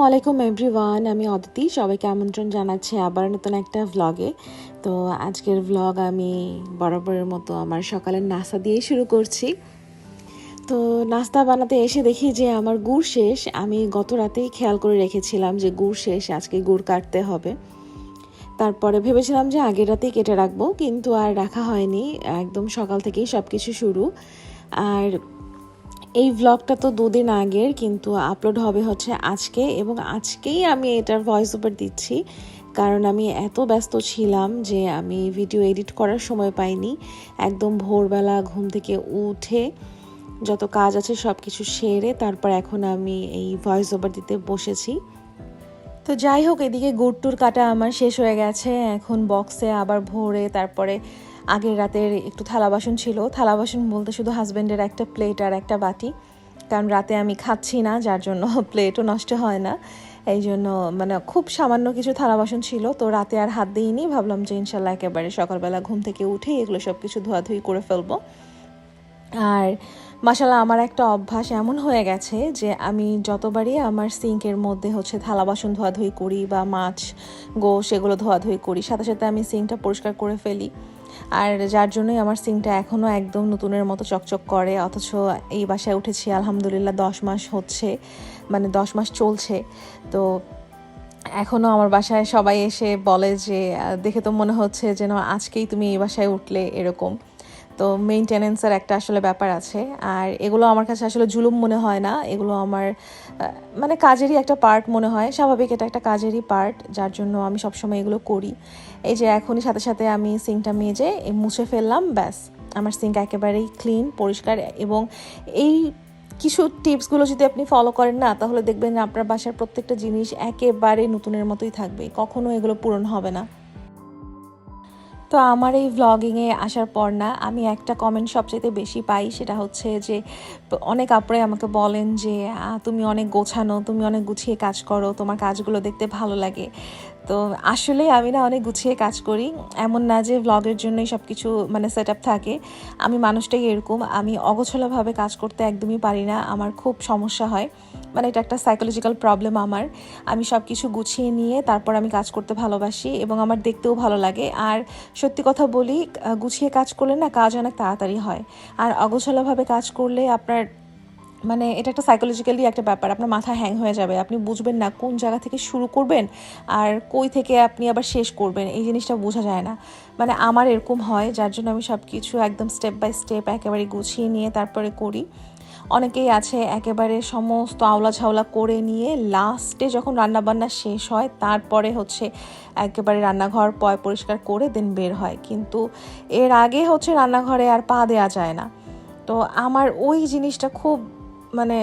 আসসালামু আলাইকুম এভরিওয়ান আমি অদিতি। সবাইকে আমন্ত্রণ জানাচ্ছি আবার নতুন একটা ভ্লগে তো আজকের ভ্লগ আমি বরাবরের মতো আমার সকালের নাস্তা দিয়েই শুরু করছি। তো নাস্তা বানাতে এসে দেখি যে আমার গুড় শেষ। আমি গত রাতেই খেয়াল করে রেখেছিলাম যে গুড় শেষ, আজকে গুড় কাটতে হবে। তারপরে ভেবেছিলাম যে আগের রাতেই কেটে রাখব, কিন্তু আর রাখা হয়নি। একদম সকাল থেকেই সব কিছু শুরু। আর এই ভ্লগটা তো দুদিন আগের, কিন্তু আপলোড হবে হচ্ছে আজকে এবং আজকেই আমি এটার ভয়েস ওভার দিচ্ছি। কারণ আমি এত ব্যস্ত ছিলাম যে আমি ভিডিও এডিট করার সময় পাইনি। একদম ভোরবেলা ঘুম থেকে উঠে যত কাজ আছে সব কিছু সেরে তারপর এখন আমি এই ভয়েস ওভার দিতে বসেছি। তো যাই হোক, এদিকে গুড় টুর কাটা আমার শেষ হয়ে গেছে। এখন বক্সে আবার ভরে, তারপরে আগের রাতের একটু থালা বাসন ছিল। থালা বাসন বলতে শুধু হাজব্যান্ডের একটা প্লেট আর একটা বাটি। কারণ রাতে আমি খাচ্ছি না, যার জন্য প্লেটও নষ্ট হয় না। এই জন্য মানে খুব সামান্য কিছু থালা বাসন ছিল। তো রাতে আর হাত দিইনি। ভাবলাম যে ইনশাল্লাহ একেবারে সকালবেলা ঘুম থেকে উঠে এগুলো সব কিছু ধোয়াধুয়ি করে ফেলব। আর মাসালা আমার একটা অভ্যাস এমন হয়ে গেছে যে আমি যতবারই আমার সিঙ্কের মধ্যে হচ্ছে থালা বাসন ধোয়াধুয়ি করি বা মাছ গো এগুলো ধোয়াধুয়ি করি, সাথে সাথে আমি সিঙ্কটা পরিষ্কার করে ফেলি। আর যার জন্যই আমার সিংটা এখনও একদম নতুনের মতো চকচক করে, অথচ এই বাসায় উঠেছি, আলহামদুলিল্লাহ দশ মাস হচ্ছে মানে দশ মাস চলছে। তো এখনও আমার বাসায় সবাই এসে বলে যে দেখে তো মনে হচ্ছে যেন আজকেই তুমি এই বাসায় উঠলে এরকম। তো মেনটেনেন্সের একটা আসলে ব্যাপার আছে। আর এগুলো আমার কাছে আসলে জুলুম মনে হয় না। এগুলো আমার মানে কাজেরই একটা পার্ট মনে হয়। স্বাভাবিক এটা একটা কাজেরই পার্ট যার জন্য আমি সবসময় এগুলো করি। এই যে এখনই সাথে সাথে আমি সিঙ্কটা মেজে মুছে ফেললাম, ব্যাস। আমার সিঙ্ক একেবারেই ক্লিন পরিষ্কার এবং এই কিছু টিপসগুলো যদি আপনি ফলো করেন না, তাহলে দেখবেন আপনার বাসার প্রত্যেকটা জিনিস একেবারে নতুনের মতোই থাকবে। কখনো এগুলো পূরণ হবে না। তো আমার এই ভ্লগিংয়ে আসার পর না, আমি একটা কমেন্ট সবচেয়ে বেশি পাই, সেটা হচ্ছে যে, অনেক আপরে আমাকে বলেন যে তুমি অনেক গোছানো, তুমি অনেক গুছিয়ে কাজ করো, তোমার কাজগুলো দেখতে ভালো লাগে। তো আসলে আমি না অনেক গুছিয়ে কাজ করি। এমন না যে ভ্লগের জন্যই সব কিছু মানে সেট আপ থাকে। আমি মানুষটাই এরকম। আমি অগোছলাভাবে কাজ করতে একদমই পারি না। আমার খুব সমস্যা হয়। মানে এটা একটা সাইকোলজিক্যাল প্রবলেম আমার। আমি সব কিছু গুছিয়ে নিয়ে তারপর আমি কাজ করতে ভালোবাসি এবং আমার দেখতেও ভালো লাগে। আর সত্যি কথা বলি গুছিয়ে কাজ করলে না কাজ অনেক তাড়াতাড়ি হয়। আর অগোছলাভাবে কাজ করলে আপনার মানে এটা একটা সাইকোলজিক্যালি একটা ব্যাপার, আপনার মাথা হ্যাং হয়ে যাবে, আপনি বুঝবেন না কোন জায়গা থেকে শুরু করবেন আর কই থেকে আপনি আবার শেষ করবেন, এই জিনিসটা বোঝা যায় না। মানে আমার এরকম হয়, যার জন্য আমি সব কিছু একদম স্টেপ বাই স্টেপ একেবারে গুছিয়ে নিয়ে তারপরে করি। অনেকেই আছে একেবারে সমস্ত আওলা ঝাওলা করে নিয়ে লাস্টে যখন রান্নাবান্না শেষ হয়, তারপরে হচ্ছে একেবারে রান্নাঘর পয় পরিষ্কার করে দেন বের হয়। কিন্তু এর আগে হচ্ছে রান্নাঘরে আর পা দেওয়া যায় না। তো আমার ওই জিনিসটা খুব মানে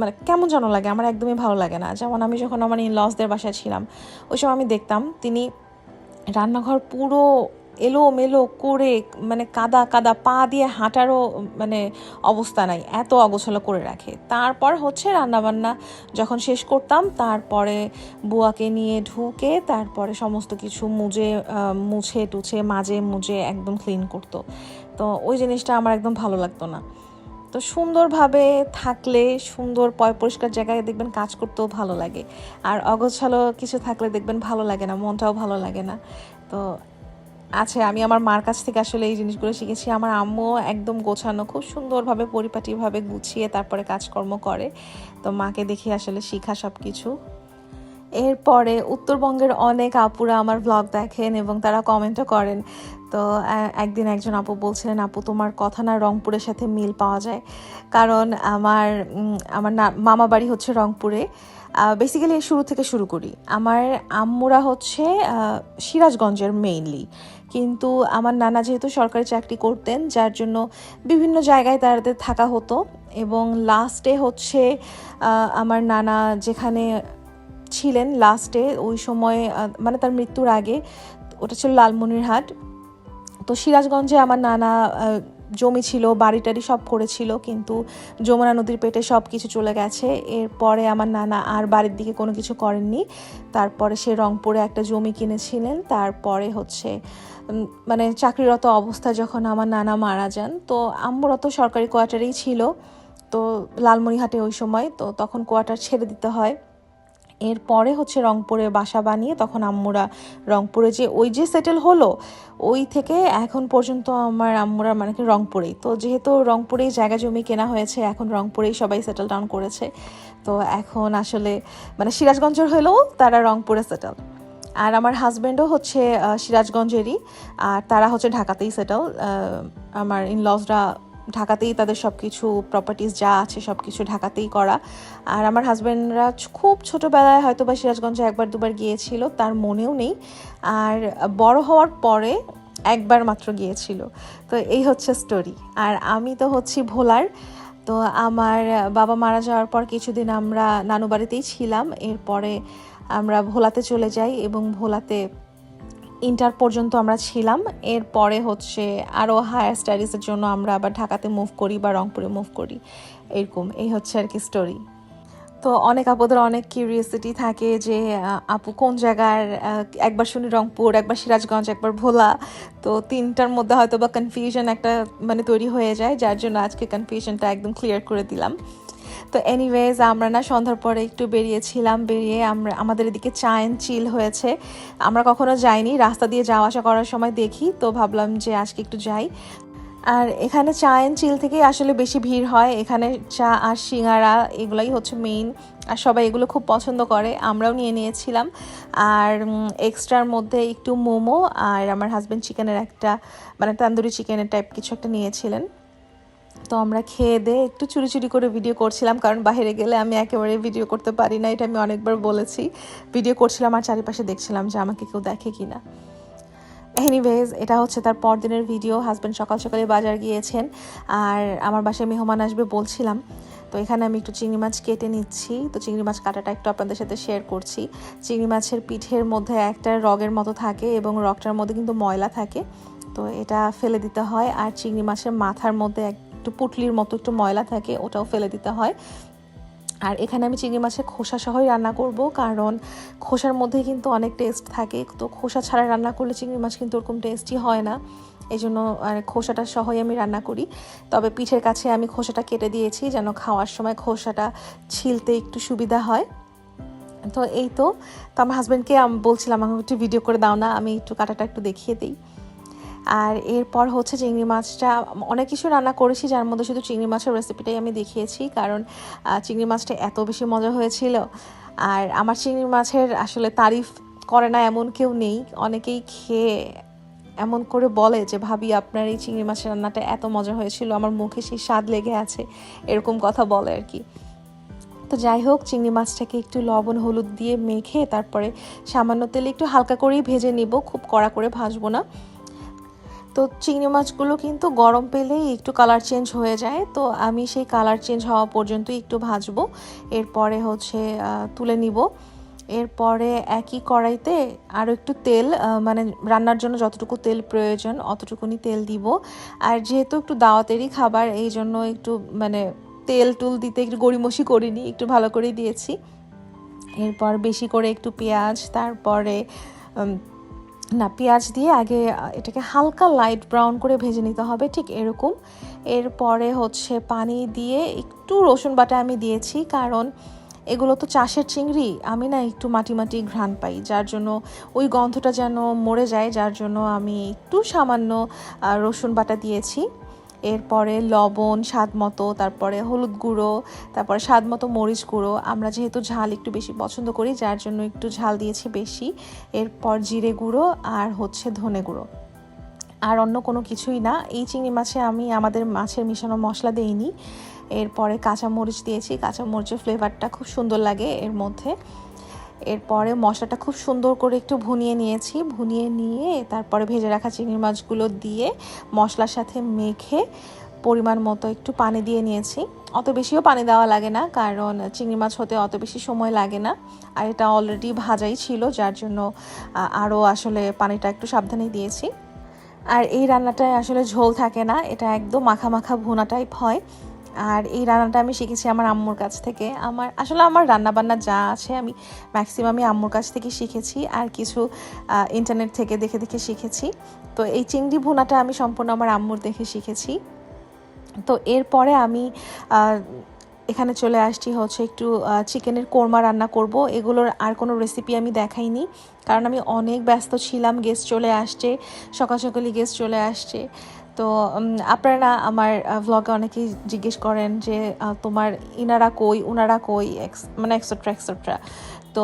মানে কেমন যেন লাগে, আমার একদমই ভালো লাগে না। যেমন আমি যখন আমার লসদের বাসায় ছিলাম ওই সময় আমি দেখতাম, তিনি রান্নাঘর পুরো এলো মেলো করে মানে কাদা কাদা পা দিয়ে হাঁটারও মানে অবস্থা নাই, এত অগোছালো করে রাখে। তারপর হচ্ছে রান্নাবান্না যখন শেষ করতাম, তারপরে বুয়াকে নিয়ে ঢুকে তারপরে সমস্ত কিছু মুজে মুছে, টুছে মাঝে মুজে একদম ক্লিন করতো। তো ওই জিনিসটা আমার একদম ভালো লাগতো না। তো সুন্দরভাবে থাকলে সুন্দর পয় পরিষ্কার জায়গায় দেখবেন কাজ করতেও ভালো লাগে। আর অগোছালো কিছু থাকলে দেখবেন ভালো লাগে না, মনটাও ভালো লাগে না। তো আছে, আমি আমার মার কাছ থেকে আসলে এই জিনিসগুলো শিখেছি। আমার আম্মু একদম গোছানো, খুব সুন্দরভাবে পরিপাটিভাবে গুছিয়ে তারপরে কাজকর্ম করে। তো মাকে দেখি আসলে শিখা সব কিছু এরপরে উত্তরবঙ্গের অনেক আপুরা আমার ব্লগ দেখেন এবং তারা কমেন্টও করেন। তো একদিন একজন আপু বলছিলেন, আপু, তোমার কথা না রংপুরের সাথে মিল পাওয়া যায়। কারণ আমার আমার না, মামা বাড়ি হচ্ছে রংপুরে। বেসিক্যালি শুরু থেকে শুরু করি। আমার আম্মুরা হচ্ছে সিরাজগঞ্জের মেইনলি কিন্তু আমার নানা যেহেতু সরকারি চাকরি করতেন, যার জন্য বিভিন্ন জায়গায় তাদের থাকা হতো। এবং লাস্টে হচ্ছে আমার নানা যেখানে ছিলেন লাস্টে ওই সময় মানে তার মৃত্যুর আগে, ওটা ছিল লালমনিরহাট। তো সিরাজগঞ্জে আমার নানা জমি ছিল, বাড়ি টাড়ি সব করেছিল, কিন্তু যমুনা নদীর পেটে সব কিছু চলে গেছে। এরপরে আমার নানা আর বাড়ির দিকে কোনো কিছু করেননি। তারপরে সে রংপুরে একটা জমি কিনেছিলেন। তারপরে হচ্ছে মানে চাকরিরত অবস্থায় যখন আমার নানা মারা যান, তো আম্মুরা তো সরকারি কোয়ার্টারেই ছিল। তো লালমনিহাটে ওই সময়, তো তখন কোয়ার্টার ছেড়ে দিতে হয়। এরপরে হচ্ছে রংপুরে বাসা বানিয়ে তখন আম্মুরা রংপুরে যে ওই যে সেটেল হলো, ওই থেকে এখন পর্যন্ত আমার আম্মুরা মানে কি রংপুরেই। তো যেহেতু রংপুরেই জায়গা জমি কেনা হয়েছে, এখন রংপুরেই সবাই সেটেল ডাউন করেছে। তো এখন আসলে মানে সিরাজগঞ্জের হলেও তারা রংপুরে সেটেল আর আমার হাজব্যান্ডও হচ্ছে সিরাজগঞ্জেরই। আর তারা হচ্ছে ঢাকাতেই সেটেল আমার ইনলসরা ঢাকাতেই তাদের সব কিছু প্রপার্টিস যা আছে সব কিছু ঢাকাতেই করা। আর আমার হাজব্যান্ডরা খুব ছোটোবেলায় হয়তো বা সিরাজগঞ্জে একবার দুবার গিয়েছিল, তার মনেও নেই। আর বড় হওয়ার পরে একবার মাত্র গিয়েছিল। তো এই হচ্ছে স্টোরি আর আমি তো হচ্ছি ভোলার। তো আমার বাবা মারা যাওয়ার পর কিছুদিন আমরা নানু বাড়িতেই ছিলাম। এরপরে আমরা ভোলাতে চলে যাই এবং ভোলাতে ইন্টার পর্যন্ত আমরা ছিলাম। এরপরে হচ্ছে আরও হায়ার স্টাডিজের জন্য আমরা আবার ঢাকাতে মুভ করি বা রংপুরে মুভ করি। এরকম, এই হচ্ছে আর কি স্টোরি তো অনেক আপুদের অনেক কিউরিয়াসিটি থাকে যে আপু কোন জায়গার একবার শুনি রংপুর, একবার সিরাজগঞ্জ, একবার ভোলা। তো তিনটার মধ্যে হয়তো বা কনফিউশন একটা মানে তৈরি হয়ে যায়, যার জন্য আজকে কনফিউশনটা একদম ক্লিয়ার করে দিলাম। তো এনিওয়েজ আমরা না সন্ধ্যার পরে একটু বেরিয়েছিলাম, বেরিয়ে আমরা, আমাদের এদিকে চা অ্যান্ড চিল হয়েছে। আমরা কখনো যাইনি, রাস্তা দিয়ে যাওয়া আসা করার সময় দেখি, তো ভাবলাম যে আজকে একটু যাই। আর এখানে চা অ্যান্ড চিল থেকেই আসলে বেশি ভিড় হয়, এখানে চা আর সিঙ্গারা এগুলোই হচ্ছে মেইন আর সবাই এগুলো খুব পছন্দ করে, আমরাও নিয়ে নিয়েছিলাম। আর এক্সট্রার মধ্যে একটু মোমো, আর আমার হাজব্যান্ড চিকেনের একটা মানে তান্দুরি চিকেনের টাইপ কিছু একটা নিয়েছিলেন। তো আমরা খেয়ে দিয়ে একটু চুরি চুরি করে ভিডিও করছিলাম, কারণ বাইরে গেলে আমি একেবারে ভিডিও করতে পারি না, এটা আমি অনেকবার বলেছি। ভিডিও করছিলাম আর চারিপাশে দেখছিলাম যে আমাকে কেউ দেখে কি না এনিওয়েজ এটা হচ্ছে তার পরদিনের ভিডিও হাজব্যান্ড সকাল সকালে বাজার গিয়েছেন, আর আমার বাসায় মেহমান আসবে বলছিলাম। তো এখানে আমি একটু চিংড়ি মাছ কেটে নিচ্ছি, তো চিংড়ি মাছ কাটাটা একটু আপনাদের সাথে শেয়ার করছি। চিংড়ি মাছের পিঠের মধ্যে একটা রগের মতো থাকে এবং রগটার মধ্যে কিন্তু ময়লা থাকে, তো এটা ফেলে দিতে হয়। আর চিংড়ি মাছের মাথার মধ্যে একটু পুটলির মতো একটু ময়লা থাকে, ওটাও ফেলে দিতে হয়। আর এখানে আমি চিংড়ি মাছের খোসা সহই রান্না করব, কারণ খোসার মধ্যে কিন্তু অনেক টেস্ট থাকে। তো খোসা ছাড়া রান্না করলে চিংড়ি মাছ কিন্তু ওরকম টেস্টই হয় না। এই জন্য আর খোসাটা সহই আমি রান্না করি। তবে পিঠের কাছে আমি খোসাটা কেটে দিয়েছি, যেন খাওয়ার সময় খোসাটা ছিলতে একটু সুবিধা হয়। তো এই তো তো আমার হাজব্যান্ডকে বলছিলাম, আমাকে একটু ভিডিও করে দাও না, আমি একটু কাটাটা একটু দেখিয়ে দিই। আর এরপর হচ্ছে চিংড়ি মাছটা, অনেক কিছু রান্না করেছি, যার মধ্যে শুধু চিংড়ি মাছের রেসিপিটাই আমি দেখিয়েছি, কারণ চিংড়ি মাছটা এত বেশি মজা হয়েছিল। আর আমার চিংড়ি মাছের আসলে তারিফ করে না এমন কেউ নেই। অনেকেই খেয়ে এমন করে বলে যে, ভাবি, আপনার এই চিংড়ি মাছের রান্নাটা এত মজা হয়েছিল, আমার মুখে সেই স্বাদ লেগে আছে। এরকম কথা বলে আর কি। তো যাই হোক, চিংড়ি মাছটাকে একটু লবণ, হলুদ দিয়ে মেখে তারপরে সামান্য তেলে একটু হালকা করেই ভেজে নিব, খুব কড়া করে ভাজবো না। তো চিংড়ি মাছগুলো কিন্তু গরম পেলেই একটু কালার চেঞ্জ হয়ে যায়। তো আমি সেই কালার চেঞ্জ হওয়া পর্যন্ত একটু ভাজবো। এরপরে হচ্ছে তুলে নিব। এরপরে একই কড়াইতে আরও একটু তেল মানে রান্নার জন্য যতটুকু তেল প্রয়োজন অতটুকুনি তেল দিব। আর যেহেতু একটু দাওয়াতেরই খাবার, এই জন্য একটু মানে তেল টুল দিতে একটু গড়িমসি করিনি, একটু ভালো করেই দিয়েছি। এরপর বেশি করে একটু পেঁয়াজ, তারপরে না, পেঁয়াজ দিয়ে আগে এটাকে হালকা লাইট ব্রাউন করে ভেজে নিতে হবে, ঠিক এরকম। এরপরে হচ্ছে পানি দিয়ে একটু রসুন বাটা আমি দিয়েছি, কারণ এগুলো তো চাষের চিংড়ি, আমি না একটু মাটি মাটি ঘ্রাণ পাই, যার জন্য ওই গন্ধটা যেন মরে যায়, যার জন্য আমি একটু সামান্য রসুন বাটা দিয়েছি। এরপরে লবণ, স্বাদ মতো, তারপরে হলুদ গুঁড়ো, তারপরে স্বাদ মতো মরিচ গুঁড়ো। আমরা যেহেতু ঝাল একটু বেশি পছন্দ করি, যার জন্য একটু ঝাল দিয়েছি বেশি। এরপর জিরে গুঁড়ো আর হচ্ছে ধনে গুঁড়ো। আর অন্য কোনো কিছুই না। এই চিংড়ি মাছে আমি আমাদের মাছের মিশানো মশলা দেইনি। এরপরে কাঁচা মরিচ দিয়েছি। কাঁচা মরিচের ফ্লেভারটা খুব সুন্দর লাগে এর মধ্যে। এরপরে মশলাটা খুব সুন্দর করে একটু ভুনিয়ে নিয়েছি। ভুনিয়ে নিয়ে তারপরে ভেজে রাখা চিংড়ি মাছগুলো দিয়ে মশলার সাথে মেখে পরিমাণ মতো একটু পানি দিয়ে নিয়েছি। অত বেশিও পানি দেওয়া লাগে না, কারণ চিংড়ি মাছ হতে অত বেশি সময় লাগে না। আর এটা অলরেডি ভাজাই ছিল, যার জন্য আরও আসলে পানিটা একটু সাবধানে দিয়েছি। আর এই রান্নাটায় আসলে ঝোল থাকে না, এটা একদম মাখা মাখা ভুনা টাইপ হয়। আর এই রান্নাটা আমি শিখেছি আমার আম্মুর কাছ থেকে। আমার, আসলে আমার রান্না বান্না যা আছে আমি ম্যাক্সিমামই আম্মুর কাছ থেকে শিখেছি আর কিছু ইন্টারনেট থেকে দেখে দেখে শিখেছি। তো এই চিংড়ি ভুনাটা আমি সম্পূর্ণ আমার আম্মুর দেখে শিখেছি। তো এরপরে আমি এখানে চলে আসছি হচ্ছে একটু চিকেনের কোরমা রান্না করব। এগুলোর আর কোনো রেসিপি আমি দেখাইনি। কারণ আমি অনেক ব্যস্ত ছিলাম গেস্ট চলে আসছে, সকাল সকালই গেস্ট চলে আসছে। তো আপনারা আমার ভ্লগে অনেকেই জিজ্ঞেস করেন যে তোমার ইনারা কই, উনারা কই মানে এক্সেট্রা এক্সেট্রা তো,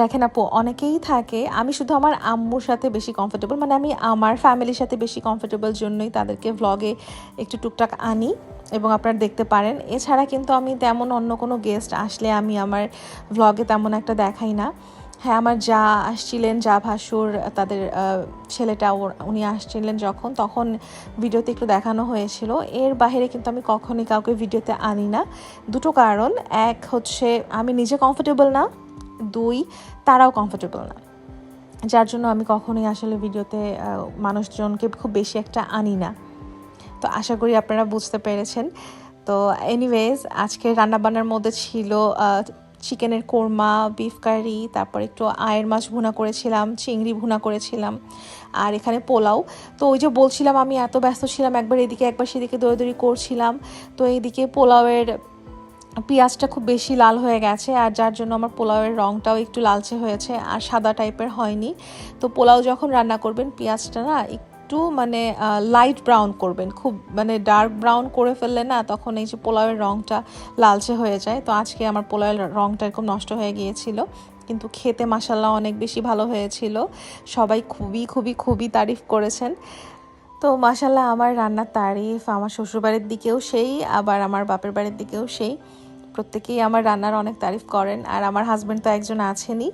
দেখেন আপু, অনেকেই থাকে, আমি শুধু আমার আম্মুর সাথে বেশি কমফোর্টেবল মানে আমি আমার ফ্যামিলির সাথে বেশি কমফোর্টেবল জন্যই তাদেরকে ভ্লগে একটু টুকটাক আনি এবং আপনারা দেখতে পারেন। এছাড়া কিন্তু আমি তেমন অন্য কোনো গেস্ট আসলে আমি আমার ভ্লগে তেমন একটা দেখাই না। হ্যাঁ আমার যা আসছিলেন, যা ভাসুর তাদের ছেলেটা উনি আসছিলেন যখন, তখন ভিডিওতে একটু দেখানো হয়েছিল। এর বাইরে কিন্তু আমি কখনই কাউকে ভিডিওতে আনি না। দুটো কারণ। এক হচ্ছে, আমি নিজে কমফোর্টেবল না। দুই, তারাও কমফোর্টেবল না। যার জন্য আমি কখনোই আসলে ভিডিওতে মানুষজনকে খুব বেশি একটা আনি না। তো আশা করি আপনারা বুঝতে পেরেছেন। তো এনিওয়েজ আজকে রান্নাবান্নার মধ্যে ছিল চিকেনের কোরমা বিফ কারি তারপর একটু আয়ের মাছ ভুনা করেছিলাম, চিংড়ি ভুনা করেছিলাম, আর এখানে পোলাও। তো ওই যে বলছিলাম, আমি এত ব্যস্ত ছিলাম, একবার এদিকে, একবার সেদিকে দৌড়াদৌড়ি করছিলাম। তো এইদিকে পোলাওয়ের পেঁয়াজটা খুব বেশি লাল হয়ে গেছে, আর যার জন্য আমার পোলাওয়ের রঙটাও একটু লালচে হয়েছে, আর সাদা টাইপের হয়নি। তো পোলাও যখন রান্না করবেন, পেঁয়াজটা না একটু মানে লাইট ব্রাউন করবেন। খুব মানে ডার্ক ব্রাউন করে ফেললে না তখন এই যে পোলাওয়ের রঙটা লালচে হয়ে যায়। তো আজকে আমার পোলাওয়ের রঙটা এরকম নষ্ট হয়ে গিয়েছিল। কিন্তু খেতে মাসাল্লাহ অনেক বেশি ভালো হয়েছিল। সবাই খুবই খুবই খুবই তারিফ করেছেন। তো মাসাল্লাহ আমার রান্নার তারিফ, আমার শ্বশুরবাড়ির দিকেও সেই, আবার আমার বাপের বাড়ির দিকেও সেই। প্রত্যেকেই আমার রান্নার অনেক তারিফ করেন। আর আমার হাজব্যান্ড তো একজন আছেনই।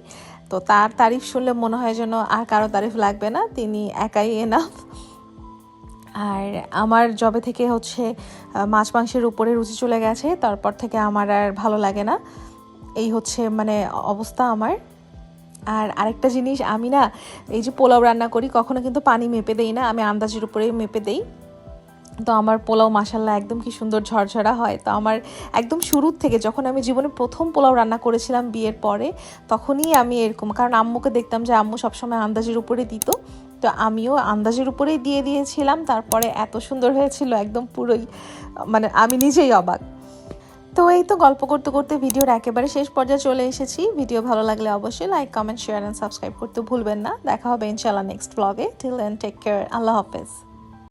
তো তার তারিফ শুনলে মনে হয় যেন আর কারও তারিফ লাগবে না, তিনি একাই এনাফ আর আমার জবে থেকে হচ্ছে মাছ মাংসের উপরে রুচি চলে গেছে, তারপর থেকে আমার আর ভালো লাগে না। এই হচ্ছে মানে অবস্থা আমার। আর আরেকটা জিনিস, আমি না এই যে পোলাও রান্না করি, কখনো কিন্তু পানি মেপে দেই না, আমি আন্দাজের উপরেই মেপে দেই। তো আমার পোলাও মাসাল্লাহ একদম কি সুন্দর ঝরঝরা হয়। তো আমার একদম শুরুর থেকে যখন আমি জীবনে প্রথম পোলাও রান্না করেছিলাম বিয়ের পরে, তখনই আমি এরকম, কারণ আম্মুকে দেখতাম যে আম্মু সবসময় আন্দাজের উপরে দিত। তো আমিও আন্দাজের উপরেই দিয়ে দিয়েছিলাম, তারপরে এত সুন্দর হয়েছিল, একদম পুরোই মানে আমি নিজেই অবাক। তো এই তো গল্প করতে করতে ভিডিওর একেবারে শেষ পর্যায়ে চলে এসেছি। ভিডিও ভালো লাগলে অবশ্যই like comment share and subscribe করতে ভুলবেন না। দেখা হবে ইনশাল্লাহ নেক্সট ব্লগে টিল দেন টেক কেয়ার আল্লাহ হাফেজ।